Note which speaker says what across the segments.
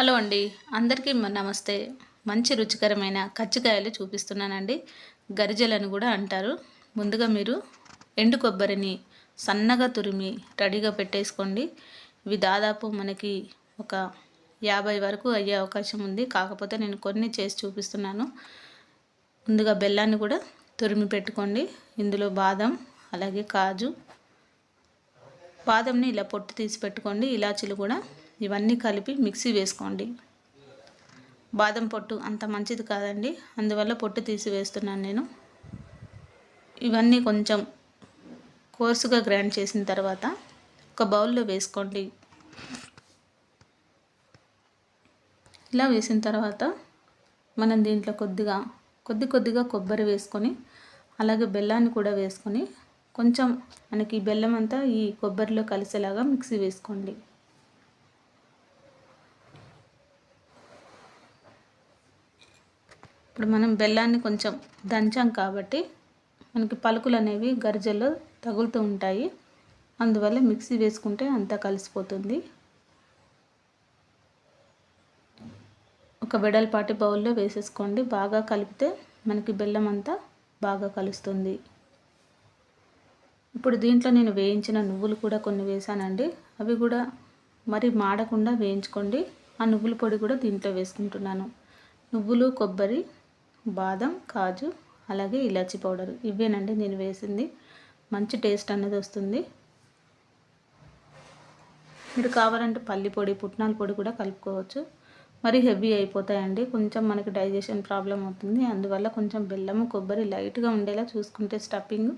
Speaker 1: Hello అండి. అందరికీ నమస్తే. మంచి రుచికరమైన కజ్జికాయలు చూపిస్తున్నానండి. గరిజలను కూడా అంటారు. ముందుగా మీరు ఎండు కొబ్బరిని సన్నగా తురిమి రెడీగా పెట్టేసుకోండి. ఇవి దాదాపు మనకి ఒక యాభై వరకు అయ్యే అవకాశం ఉంది. కాకపోతే నేను కొన్ని చేసి చూపిస్తున్నాను. ముందుగా బెల్లాన్ని కూడా తురిమి పెట్టుకోండి. ఇందులో బాదం అలాగే కాజు బాదంని ఇలా పొట్టు తీసి పెట్టుకోండి. ఇలాచీలు కూడా ఇవన్నీ కలిపి మిక్సీ వేసుకోండి. బాదం పొట్టు అంత మంచిది కాదండి. అందువల్ల పొట్టు తీసి వేస్తున్నాను నేను. ఇవన్నీ కొంచెం కోర్సుగా గ్రైండ్ చేసిన తర్వాత ఒక బౌల్లో వేసుకోండి. ఇలా వేసిన తర్వాత మనం దీంట్లో కొద్దిగా కొద్ది కొద్దిగా కొబ్బరి వేసుకొని అలాగే బెల్లాన్ని కూడా వేసుకొని కొంచెం మనకి బెల్లం అంతా ఈ కొబ్బరిలో కలిసేలాగా మిక్సీ వేసుకోండి. ఇప్పుడు మనం బెల్లాన్ని కొంచెం దంచాం కాబట్టి మనకి పలుకులు అనేవి గరిజల్లో తగులుతూ ఉంటాయి. అందువల్ల మిక్సీ వేసుకుంటే అంతా కలిసిపోతుంది. ఒక వెడల్పాటి బౌల్లో వేసేసుకోండి. బాగా కలిపితే మనకి బెల్లం అంతా బాగా కలుస్తుంది. ఇప్పుడు దీంట్లో నేను వేయించిన నువ్వులు కూడా కొన్ని వేసానండి. అవి కూడా మరి మాడకుండా వేయించుకోండి. ఆ నువ్వుల పొడి కూడా దీంట్లో వేసుకుంటున్నాను. నువ్వులు కొబ్బరి బాదం కాజు అలాగే ఇలాచి పౌడర్. ఇవేనండి నేను వేసింది. మంచి టేస్ట్ అన్నది వస్తుంది. మీరు కావాలంటే పల్లి పొడి పుట్నాల పొడి కూడా కలుపుకోవచ్చు. మరి హెవీ అయిపోతాయండి. కొంచెం మనకి డైజెషన్ ప్రాబ్లం అవుతుంది. అందువల్ల కొంచెం బెల్లము కొబ్బరి లైట్గా ఉండేలా చూసుకుంటే స్టఫింగ్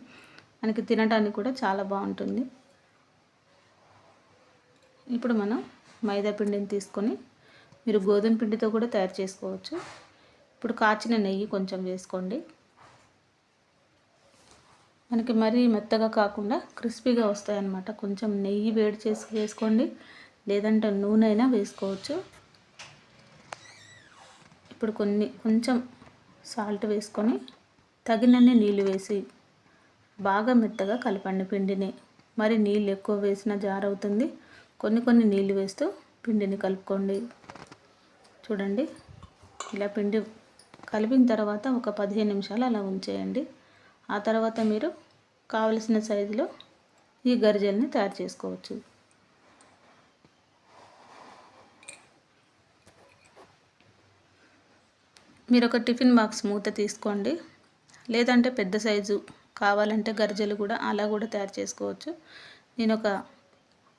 Speaker 1: మనకి తినడానికి కూడా చాలా బాగుంటుంది. ఇప్పుడు మనం మైదా పిండిని తీసుకొని మీరు గోధుమ పిండితో కూడా తయారు చేసుకోవచ్చు. ఇప్పుడు కాచిన నెయ్యి కొంచెం వేసుకోండి. మనకి మరీ మెత్తగా కాకుండా క్రిస్పీగా వస్తాయన్నమాట. కొంచెం నెయ్యి వేడి చేసి వేసుకోండి. లేదంటే నూనె అయినా వేసుకోవచ్చు. ఇప్పుడు కొన్ని కొంచెం సాల్ట్ వేసుకొని తగినన్ని నీళ్ళు వేసి బాగా మెత్తగా కలపండి పిండిని. మరి నీళ్ళు ఎక్కువ వేసిన జార్ అవుతుంది కొన్ని కొన్ని నీళ్ళు వేస్తూ పిండిని కలుపుకోండి. చూడండి ఇలా పిండి కలిపిన తర్వాత ఒక పదిహేను నిమిషాలు అలా ఉంచేయండి. ఆ తర్వాత మీరు కావలసిన సైజులో ఈ గరిజల్ని తయారు చేసుకోవచ్చు. మీరు ఒక టిఫిన్ బాక్స్ మూత తీసుకోండి. లేదంటే పెద్ద సైజు కావాలంటే గరిజలు కూడా అలా కూడా తయారు చేసుకోవచ్చు. నేను ఒక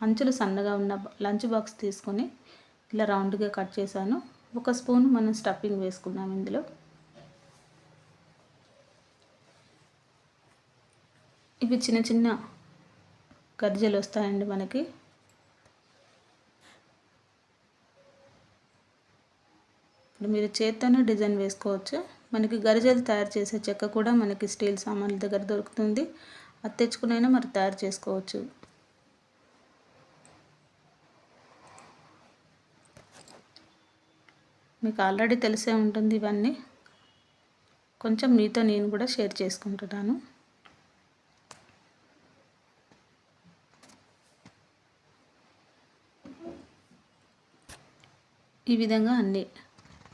Speaker 1: అంచులు సన్నగా ఉన్న లంచ్ బాక్స్ తీసుకొని ఇలా రౌండ్గా కట్ చేశాను. ఒక స్పూన్ మనం స్టఫింగ్ వేసుకున్నాం ఇందులో. ఇవి చిన్న చిన్న గరిజలు వస్తాయండి మనకి. ఇప్పుడు మీరు చేత్తోనే డిజైన్ వేసుకోవచ్చు. మనకి గరిజలు తయారు చేసే చెక్క కూడా మనకి స్టీల్ సామాన్ల దగ్గర దొరుకుతుంది. అది తెచ్చుకునైనా మరి తయారు చేసుకోవచ్చు. మీకు ఆల్రెడీ తెలిసే ఉంటుంది ఇవన్నీ. కొంచెం మీతో నేను కూడా షేర్ చేసుకుంటున్నాను. ఈ విధంగా అన్ని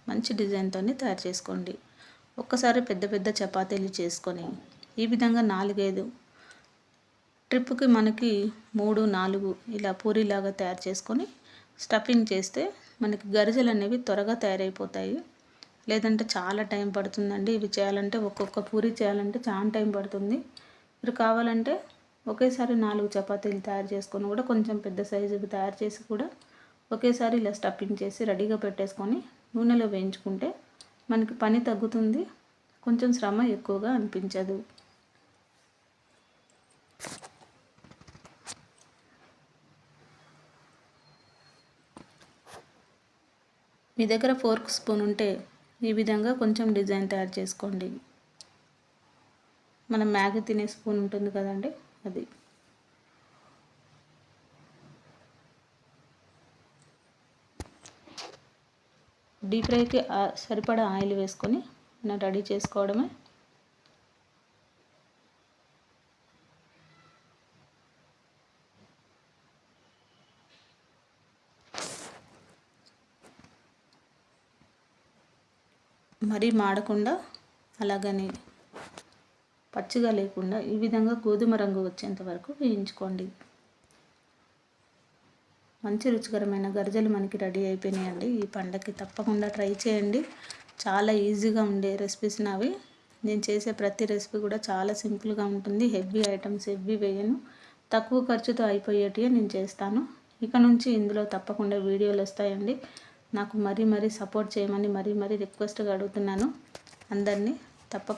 Speaker 1: మంచి డిజైన్తో తయారు చేసుకోండి. ఒక్కసారి పెద్ద పెద్ద చపాతీలు చేసుకొని ఈ విధంగా నాలుగైదు ట్రిప్కి మనకి మూడు నాలుగు ఇలా పూరీలాగా తయారు చేసుకొని స్టఫింగ్ చేస్తే మనకి గరిజలు అనేవి త్వరగా తయారైపోతాయి. లేదంటే చాలా టైం పడుతుందండి. ఇవి చేయాలంటే ఒక్కొక్క పూరి చేయాలంటే చాలా టైం పడుతుంది. మీరు కావాలంటే ఒకేసారి నాలుగు చపాతీలు తయారు చేసుకొని కూడా కొంచెం పెద్ద సైజుకి తయారు చేసి కూడా ఒకేసారి ఇలా స్టఫింగ్ చేసి రెడీగా పెట్టేసుకొని నూనెలో వేయించుకుంటే మనకి పని తగ్గుతుంది. కొంచెం శ్రమ ఎక్కువగా అనిపించదు. మీ దగ్గర ఫోర్క్ స్పూన్ ఉంటే ఈ విధంగా కొంచెం డిజైన్ తయారు చేసుకోండి. మనం మ్యాగీ తినే స్పూన్ ఉంటుంది కదండి అది. డీప్ ఫ్రైకి సరిపడా ఆయిల్ వేసుకొని మనం రెడీ చేసుకోవడమే. మరీ మాడకుండా అలాగని పచ్చిగా లేకుండా ఈ విధంగా గోధుమ రంగు వచ్చేంత వరకు వేయించుకోండి. మంచి రుచికరమైన గరిజలు మనకి రెడీ అయిపోయినాయండి. ఈ పండగకి తప్పకుండా ట్రై చేయండి. చాలా ఈజీగా ఉండే రెసిపీస్ నావి నేను చేసే ప్రతి రెసిపీ కూడా చాలా సింపుల్గా ఉంటుంది. హెవీ ఐటమ్స్ హెవీ వేయను. తక్కువ ఖర్చుతో అయిపోయేటివి నేను చేస్తాను. ఇక నుంచి ఇందులో తప్పకుండా వీడియోలు వస్తాయండి. నాకు మరీ మరీ సపోర్ట్ చేయమని మరీ మరీ రిక్వెస్ట్గా అడుగుతున్నాను. అందరినీ తప్ప